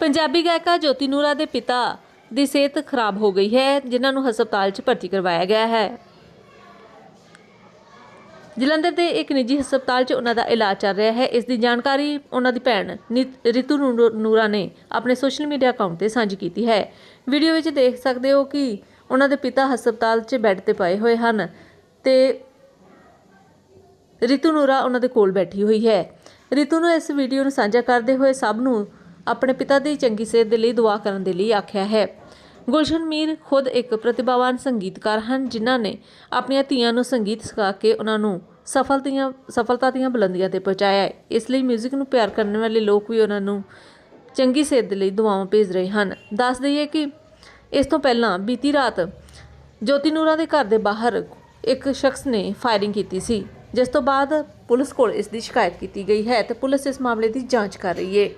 ਪੰਜਾਬੀ ਗਾਇਕਾ ਜੋਤੀ ਨੂਰਾ ਦੇ ਪਿਤਾ ਦੀ ਸਿਹਤ ਖਰਾਬ ਹੋ ਗਈ ਹੈ, ਜਿਨ੍ਹਾਂ ਨੂੰ ਹਸਪਤਾਲ 'ਚ ਭਰਤੀ ਕਰਵਾਇਆ ਗਿਆ ਹੈ। ਜਲੰਧਰ ਦੇ ਇੱਕ ਨਿੱਜੀ ਹਸਪਤਾਲ 'ਚ ਉਹਨਾਂ ਦਾ ਇਲਾਜ ਚੱਲ ਰਿਹਾ ਹੈ। ਇਸ ਦੀ ਜਾਣਕਾਰੀ ਉਹਨਾਂ ਦੀ ਭੈਣ ਨਿਤ- ਰਿਤੂ ਨੂਰ- ਨੂਰਾ ਨੇ ਆਪਣੇ ਸੋਸ਼ਲ ਮੀਡੀਆ ਅਕਾਊਂਟ ਤੇ ਸਾਂਝੀ ਕੀਤੀ ਹੈ। ਵੀਡੀਓ ਵਿੱਚ ਦੇਖ ਸਕਦੇ ਹੋ ਕਿ ਉਹਨਾਂ ਦੇ ਪਿਤਾ ਹਸਪਤਾਲ 'ਚ ਬੈੱਡ ਤੇ ਪਏ ਹੋਏ ਹਨ ਤੇ ਰਿਤੂ ਨੂਰਾ ਉਹਨਾਂ ਦੇ ਕੋਲ ਬੈਠੀ ਹੋਈ ਹੈ। ਰਿਤੂ ਨੂੰ ਇਸ ਵੀਡੀਓ ਨੂੰ ਸਾਂਝਾ ਕਰਦੇ ਹੋਏ ਸਭ ਨੂੰ ਆਪਣੇ ਪਿਤਾ ਦੀ ਚੰਗੀ ਸਿਹਤ ਦੇ ਲਈ ਦੁਆ ਕਰਨ ਦੇ ਲਈ ਆਖਿਆ ਹੈ। ਗੁਲਸ਼ਨ ਮੀਰ ਖੁਦ ਇੱਕ ਪ੍ਰਤਿਭਾਵਾਨ ਸੰਗੀਤਕਾਰ ਹਨ, ਜਿਨ੍ਹਾਂ ਨੇ ਆਪਣੀਆਂ ਧੀਆਂ ਨੂੰ ਸੰਗੀਤ ਸਿਖਾ ਕੇ ਉਹਨਾਂ ਨੂੰ ਸਫਲਤੀਆਂ ਸਫਲਤਾ ਦੀਆਂ ਬੁਲੰਦੀਆਂ ਤੇ ਪਹੁੰਚਾਇਆ ਹੈ। ਇਸ ਲਈ 뮤직 ਨੂੰ ਪਿਆਰ ਕਰਨ ਵਾਲੇ ਲੋਕ ਵੀ ਉਹਨਾਂ ਨੂੰ ਚੰਗੀ ਸਿਹਤ ਦੇ ਲਈ ਦੁਆਵਾਂ ਭੇਜ ਰਹੇ ਹਨ। ਦੱਸ ਦਈਏ ਕਿ ਇਸ ਤੋਂ ਪਹਿਲਾਂ ਬੀਤੀ ਰਾਤ ਜੋਤੀ ਨੂਰਾ ਦੇ ਘਰ ਦੇ ਬਾਹਰ ਇੱਕ ਸ਼ਖਸ ਨੇ ਫਾਇਰਿੰਗ ਕੀਤੀ ਸੀ, ਜਿਸ ਤੋਂ ਬਾਅਦ ਪੁਲਿਸ ਕੋਲ ਇਸ ਦੀ ਸ਼ਿਕਾਇਤ ਕੀਤੀ ਗਈ ਹੈ ਤੇ ਪੁਲਿਸ ਇਸ ਮਾਮਲੇ ਦੀ ਜਾਂਚ ਕਰ ਰਹੀ ਹੈ।